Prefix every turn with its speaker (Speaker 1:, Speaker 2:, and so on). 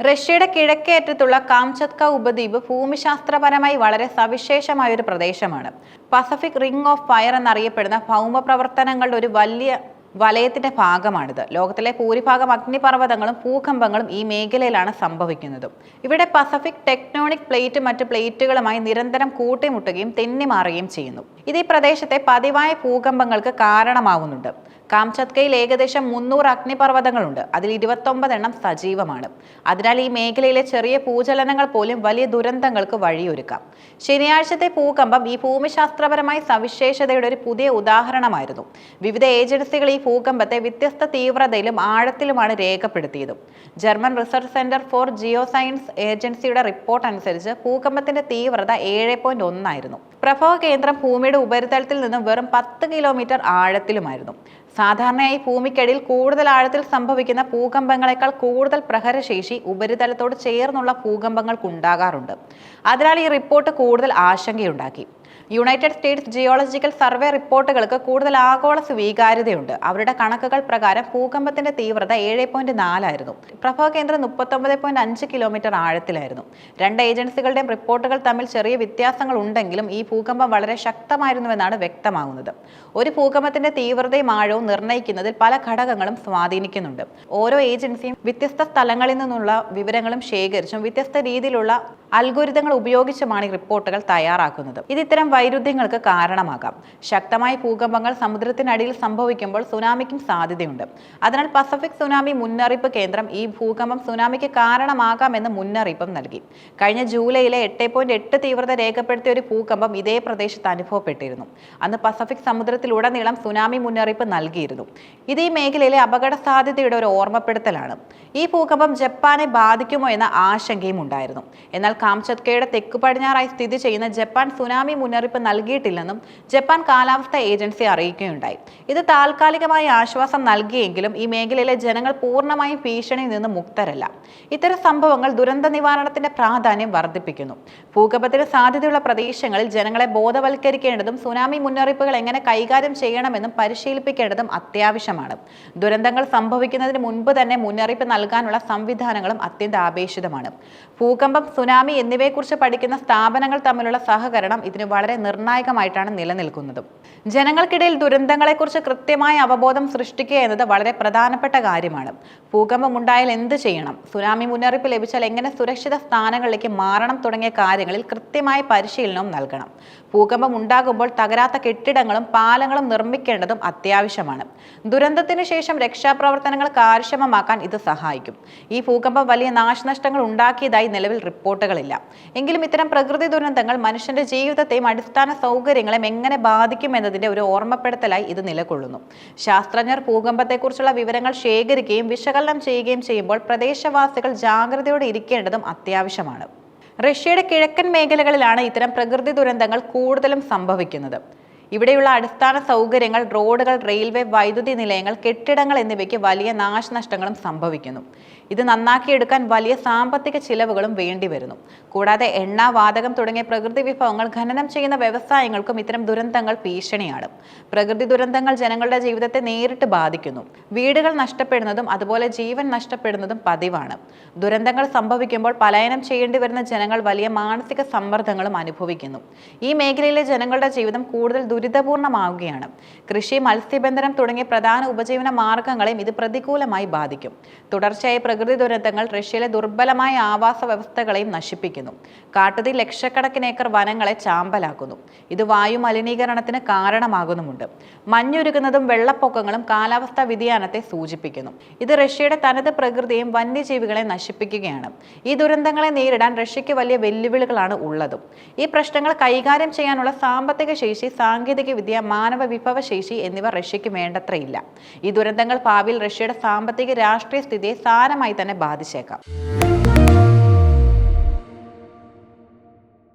Speaker 1: റഷ്യയുടെ കിഴക്കേറ്റത്തുള്ള കാംചത്ക ഉപദ്വീപ് ഭൂമിശാസ്ത്രപരമായി വളരെ സവിശേഷമായ ഒരു പ്രദേശമാണ്. പസഫിക് റിംഗ് ഓഫ് ഫയർ എന്നറിയപ്പെടുന്ന ഭൗമ പ്രവർത്തനങ്ങളുടെ ഒരു വലിയ വലയത്തിന്റെ ഭാഗമാണിത്. ലോകത്തിലെ ഭൂരിഭാഗം അഗ്നിപർവതങ്ങളും ഭൂകമ്പങ്ങളും ഈ മേഖലയിലാണ് സംഭവിക്കുന്നത്. ഇവിടെ പസഫിക് ടെക്നോണിക് പ്ലേറ്റ് മറ്റ് പ്ലേറ്റുകളുമായി നിരന്തരം കൂട്ടിമുട്ടുകയും തെന്നിമാറുകയും ചെയ്യുന്നു. ഇത് ഈ പ്രദേശത്തെ പതിവായ ഭൂകമ്പങ്ങൾക്ക് കാരണമാവുന്നുണ്ട്. കാംചത്കയിൽ ഏകദേശം മുന്നൂറ് അഗ്നിപർവതങ്ങളുണ്ട്. അതിൽ ഇരുപത്തൊമ്പത് എണ്ണം സജീവമാണ്. അതിനാൽ ഈ മേഖലയിലെ ചെറിയ ഭൂചലനങ്ങൾ പോലും വലിയ ദുരന്തങ്ങൾക്ക് വഴിയൊരുക്കാം. ശനിയാഴ്ചത്തെ ഭൂകമ്പം ഈ ഭൂമിശാസ്ത്രപരമായ സവിശേഷതയുടെ ഒരു പുതിയ ഉദാഹരണമായിരുന്നു. വിവിധ ഏജൻസികൾ ഈ ഭൂകമ്പത്തെ വ്യത്യസ്ത തീവ്രതയിലും ആഴത്തിലുമാണ് രേഖപ്പെടുത്തിയത്. German research centre for geoscience ഏജൻസിയുടെ റിപ്പോർട്ട് അനുസരിച്ച് ഭൂകമ്പത്തിന്റെ തീവ്രത ഏഴ് പോയിന്റ് ഒന്നായിരുന്നു. പ്രഭവ കേന്ദ്രം ഭൂമിയുടെ ഉപരിതലത്തിൽ നിന്നും വെറും പത്ത് കിലോമീറ്റർ ആഴത്തിലുമായിരുന്നു. സാധാരണയായി ഭൂമിക്കടിയിൽ കൂടുതൽ ആഴത്തിൽ സംഭവിക്കുന്ന ഭൂകമ്പങ്ങളെക്കാൾ കൂടുതൽ പ്രഹരശേഷി ഉപരിതലത്തോട് ചേർന്നുള്ള ഭൂകമ്പങ്ങൾക്കുണ്ടാകാറുണ്ട്. അതിനാൽ ഈ റിപ്പോർട്ട് കൂടുതൽ ആശങ്കയുണ്ടാക്കി. യുണൈറ്റഡ് സ്റ്റേറ്റ്സ് ജിയോളജിക്കൽ സർവേ റിപ്പോർട്ടുകൾക്ക് കൂടുതൽ ആഗോള സ്വീകാര്യതയുണ്ട്. അവരുടെ കണക്കുകൾ പ്രകാരം ഭൂകമ്പത്തിന്റെ തീവ്രത ഏഴ് പോയിന്റ് നാലായിരുന്നു പ്രഭവ കേന്ദ്രം മുപ്പത്തൊമ്പത് പോയിന്റ് അഞ്ച് കിലോമീറ്റർ ആഴത്തിലായിരുന്നു. രണ്ട് ഏജൻസികളുടെയും റിപ്പോർട്ടുകൾ തമ്മിൽ ചെറിയ വ്യത്യാസങ്ങൾ ഉണ്ടെങ്കിലും ഈ ഭൂകമ്പം വളരെ ശക്തമായിരുന്നുവെന്നാണ് വ്യക്തമാകുന്നത്. ഒരു ഭൂകമ്പത്തിന്റെ തീവ്രതയും ആഴവും നിർണയിക്കുന്നതിൽ പല ഘടകങ്ങളും സ്വാധീനിക്കുന്നുണ്ട്. ഓരോ ഏജൻസിയും വ്യത്യസ്ത സ്ഥലങ്ങളിൽ നിന്നുള്ള വിവരങ്ങളും ശേഖരിച്ചും വ്യത്യസ്ത രീതിയിലുള്ള അൽഗോരിതങ്ങൾ ഉപയോഗിച്ചുമാണ് ഈ റിപ്പോർട്ടുകൾ തയ്യാറാക്കുന്നത്. ഇത് ഇത്തരം വൈരുദ്ധ്യങ്ങൾക്ക് കാരണമാകാം. ശക്തമായ ഭൂകമ്പങ്ങൾ സമുദ്രത്തിനടിയിൽ സംഭവിക്കുമ്പോൾ സുനാമിക്കും സാധ്യതയുണ്ട്. അതിനാൽ പസഫിക് സുനാമി മുന്നറിയിപ്പ് കേന്ദ്രം ഈ ഭൂകമ്പം സുനാമിക്ക് കാരണമാകാമെന്ന് മുന്നറിയിപ്പും നൽകി. കഴിഞ്ഞ ജൂലൈയിലെ എട്ട് പോയിന്റ് എട്ട് തീവ്രത രേഖപ്പെടുത്തിയ ഒരു ഭൂകമ്പം ഇതേ പ്രദേശത്ത് അനുഭവപ്പെട്ടിരുന്നു. അന്ന് പസഫിക് സമുദ്രത്തിലുടനീളം സുനാമി മുന്നറിയിപ്പ് നൽകിയിരുന്നു. ഇത് ഈ മേഖലയിലെ അപകട സാധ്യതയുടെ ഒരു ഓർമ്മപ്പെടുത്തലാണ്. ഈ ഭൂകമ്പം ജപ്പാനെ ബാധിക്കുമോ എന്ന ആശങ്കയും ഉണ്ടായിരുന്നു. എന്നാൽ കാംചത്കയുടെ തെക്ക് പടിഞ്ഞാറായി സ്ഥിതി ചെയ്യുന്ന ജപ്പാൻ സുനാമി മുന്നറിയിപ്പ് നൽകിയിട്ടില്ലെന്നും ജപ്പാൻ കാലാവസ്ഥ ഏജൻസി അറിയിക്കുകയുണ്ടായി. ഇത് താൽക്കാലികമായ ആശ്വാസം നൽകിയെങ്കിലും ഈ മേഖലയിലെ ജനങ്ങൾ പൂർണമായും ഭീഷണിയിൽ നിന്ന് മുക്തരല്ല. ഇത്തരം സംഭവങ്ങൾ ദുരന്ത നിവാരണത്തിന്റെ പ്രാധാന്യം വർദ്ധിപ്പിക്കുന്നു. ഭൂകമ്പത്തിന് സാധ്യതയുള്ള പ്രദേശങ്ങളിൽ ജനങ്ങളെ ബോധവൽക്കരിക്കേണ്ടതും സുനാമി മുന്നറിയിപ്പുകൾ എങ്ങനെ കൈകാര്യം ചെയ്യണമെന്നും പരിശീലിപ്പിക്കേണ്ടതും അത്യാവശ്യമാണ്. ദുരന്തങ്ങൾ സംഭവിക്കുന്നതിന് മുൻപ് തന്നെ മുന്നറിയിപ്പ് നൽകാനുള്ള സംവിധാനങ്ങളും അത്യന്താപേക്ഷിതമാണ് ഭൂകമ്പം സുനാമി എന്നിവയെക്കുറിച്ച് പഠിക്കുന്ന സ്ഥാപനങ്ങൾ തമ്മിലുള്ള സഹകരണം ഇതിന് വളരെ നിർണായകമായിട്ടാണ് നിലനിൽക്കുന്നത്. ജനങ്ങൾക്കിടയിൽ ദുരന്തങ്ങളെക്കുറിച്ച് കൃത്യമായ അവബോധം സൃഷ്ടിക്കുക എന്നത് വളരെ പ്രധാനപ്പെട്ട കാര്യമാണ്. ഭൂകമ്പം ഉണ്ടായാൽ എന്ത് ചെയ്യണം? സുനാമി മുന്നറിയിപ്പ് ലഭിച്ചാൽ എങ്ങനെ സുരക്ഷിത സ്ഥാനങ്ങളിലേക്ക് മാറണം തുടങ്ങിയ കാര്യങ്ങളിൽ കൃത്യമായ പരിശീലനവും നൽകണം. ഭൂകമ്പം ഉണ്ടാകുമ്പോൾ തകരാത്ത കെട്ടിടങ്ങളും പാലങ്ങളും നിർമ്മിക്കേണ്ടതും അത്യാവശ്യമാണ്. ദുരന്തത്തിന് ശേഷം രക്ഷാപ്രവർത്തനങ്ങൾ കാര്യക്ഷമമാക്കാൻ ഇത് സഹായിക്കും. ഈ ഭൂകമ്പം വലിയ നാശനഷ്ടങ്ങൾ ഉണ്ടാക്കിയതായി നിലവിൽ റിപ്പോർട്ടുകളില്ല. എങ്കിലും ഇത്തരം പ്രകൃതി ദുരന്തങ്ങൾ മനുഷ്യന്റെ ജീവിതത്തെയും അടിസ്ഥാന സൗകര്യങ്ങളെയും എങ്ങനെ ബാധിക്കും ബാധിക്കുമെന്നതിന്റെ ഒരു ഓർമ്മപ്പെടുത്തലായി ഇത് നിലകൊള്ളുന്നു. ശാസ്ത്രജ്ഞർ ഭൂകമ്പത്തെക്കുറിച്ചുള്ള വിവരങ്ങൾ ശേഖരിക്കുകയും വിശകലനം ചെയ്യുകയും ചെയ്യുമ്പോൾ പ്രദേശവാസികൾ ജാഗ്രതയോടെ ഇരിക്കേണ്ടതും അത്യാവശ്യമാണ്. റഷ്യയുടെ കിഴക്കൻ മേഖലകളിലാണ് ഇത്തരം പ്രകൃതി ദുരന്തങ്ങൾ കൂടുതലും സംഭവിക്കുന്നത്. ഇവിടെയുള്ള അടിസ്ഥാന സൗകര്യങ്ങൾ റോഡുകൾ റെയിൽവേ വൈദ്യുതി നിലയങ്ങൾ കെട്ടിടങ്ങൾ എന്നിവയ്ക്ക് വലിയ നാശനഷ്ടങ്ങളും സംഭവിക്കുന്നു. ഇത് നന്നാക്കിയെടുക്കാൻ വലിയ സാമ്പത്തിക ചിലവുകളും വേണ്ടി വേണ്ടിവരുന്നു. കൂടാതെ എണ്ണ വാതകം തുടങ്ങിയ പ്രകൃതി വിഭവങ്ങൾ ഖനനം ചെയ്യുന്ന വ്യവസായങ്ങൾക്കും ഇത്തരം ദുരന്തങ്ങൾ ഭീഷണിയാണ്. പ്രകൃതി ദുരന്തങ്ങൾ ജനങ്ങളുടെ ജീവിതത്തെ നേരിട്ട് ബാധിക്കുന്നു. വീടുകൾ നഷ്ടപ്പെടുന്നതും അതുപോലെ ജീവൻ നഷ്ടപ്പെടുന്നതും പതിവാണ്. ദുരന്തങ്ങൾ സംഭവിക്കുമ്പോൾ പലായനം ചെയ്യേണ്ടി വരുന്ന ജനങ്ങൾ വലിയ മാനസിക സമ്മർദ്ദങ്ങളും അനുഭവിക്കുന്നു. ഈ മേഖലയിലെ ജനങ്ങളുടെ ജീവിതം കൂടുതൽ ദുരിതപൂർണമാവുകയാണ്. കൃഷി മത്സ്യബന്ധനം തുടങ്ങിയ പ്രധാന ഉപജീവന മാർഗങ്ങളെയും ഇത് പ്രതികൂലമായി ബാധിക്കും. തുടർച്ചയായ പ്രകൃതി ദുരന്തങ്ങൾ റഷ്യയിലെ ദുർബലമായ ആവാസ വ്യവസ്ഥകളെയും നശിപ്പിക്കുന്നു. കാട്ടുതീ ലക്ഷക്കണക്കിന് ഏക്കർ വനങ്ങളെ ചാമ്പലാക്കുന്നു. ഇത് വായു മലിനീകരണത്തിന് കാരണമാകുന്നുമുണ്ട്. മഞ്ഞുരുകുന്നതും വെള്ളപ്പൊക്കങ്ങളും കാലാവസ്ഥാ വ്യതിയാനത്തെ സൂചിപ്പിക്കുന്നു. ഇത് റഷ്യയുടെ തനത് പ്രകൃതിയും വന്യജീവികളെ നശിപ്പിക്കുകയാണ്. ഈ ദുരന്തങ്ങളെ നേരിടാൻ റഷ്യയ്ക്ക് വലിയ വെല്ലുവിളികളാണ് ഉള്ളതും. ഈ പ്രശ്നങ്ങൾ കൈകാര്യം ചെയ്യാനുള്ള സാമ്പത്തിക ശേഷി സാങ്കേതിക വിദ്യ മാനവ വിഭവശേഷി എന്നിവ റഷ്യയ്ക്ക് വേണ്ടത്രയില്ല. ഈ ദുരന്തങ്ങൾ ഭാവിയിൽ റഷ്യയുടെ സാമ്പത്തിക രാഷ്ട്രീയ സ്ഥിതിയെ സാരമായി തന്നെ ബാധിച്ചേക്കാം.